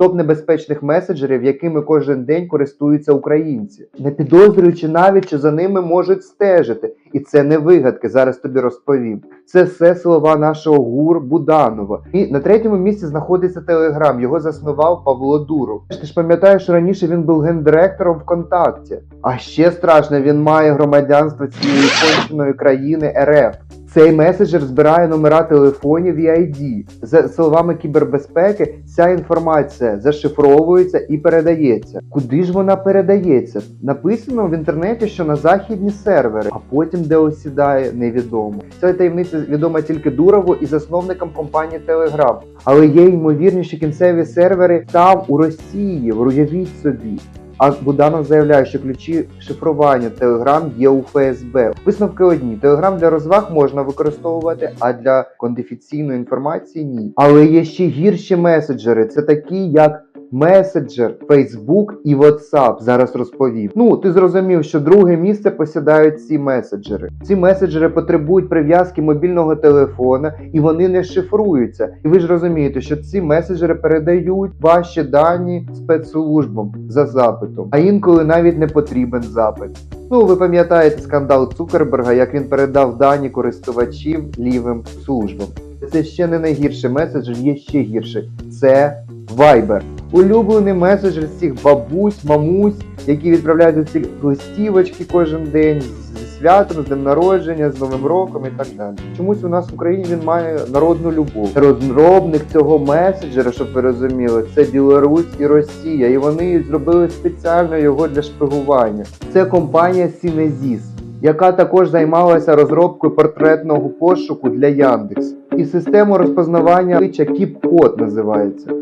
топ небезпечних меседжерів, якими кожен день користуються українці, не підозрюючи навіть, що за ними можуть стежити. І це не вигадки. Зараз тобі розповім. Це все слова нашого гур Буданова. І на третьому місці знаходиться Телеграм. Його заснував Павло Дуров. Ти ж пам'ятаєш, раніше він був гендиректором ВКонтакті. А ще страшно, він має громадянство цієї конченої країни РФ. Цей меседжер збирає номера телефонів і ID. За словами кібербезпеки, ця інформація зашифровується і передається. Куди ж вона передається? Написано в інтернеті, що на західні сервери, а потім де осідає, невідомо. Ця таємниця відома тільки Дурову і засновникам компанії Telegram. Але є ймовірність, що кінцеві сервери там у Росії. Уявіть собі. А Буданов заявляє, що ключі шифрування Telegram є у ФСБ. Висновки одні: Telegram для розваг можна використовувати, а для кондифіційної інформації ні. Але є ще гірші меседжери. Це такі, як Меседжер, Facebook і WhatsApp. Зараз розповім. Ну, ти зрозумів, що друге місце посідають ці меседжери. Ці меседжери потребують прив'язки мобільного телефона і вони не шифруються. І ви ж розумієте, що ці меседжери передають ваші дані спецслужбам за запитом, а інколи навіть не потрібен запит. Ну, ви пам'ятаєте скандал Цукерберга, як він передав дані користувачів лівим службам. Це ще не найгірший меседжер, є ще гірший. Це Viber. Улюблений меседжер всіх бабусь, мамусь, які відправляють ці листівочки кожен день зі святом, з днем народження, з Новим роком і так далі. Чомусь у нас в Україні він має народну любов. Розробник цього меседжера, щоб ви розуміли, це Білорусь і Росія, і вони зробили спеціально його для шпигування. Це компанія Сінезіс. Яка також займалася розробкою портретного пошуку для Яндекс. І систему розпознавання обличчя Кіп-код називається.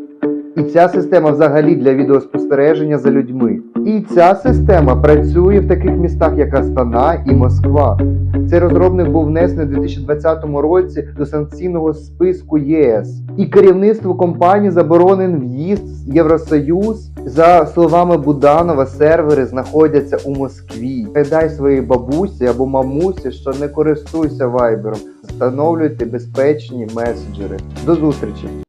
І ця система взагалі для відеоспостереження за людьми. І ця система працює в таких містах, як Астана і Москва. Цей розробник був внесений у 2020 році до санкційного списку ЄС. І керівництву компанії заборонен в'їзд в Євросоюз. За словами Буданова, сервери знаходяться у Москві. Передай своїй бабусі або мамусі, що не користуйся вайбером. Встановлюйте безпечні меседжери. До зустрічі!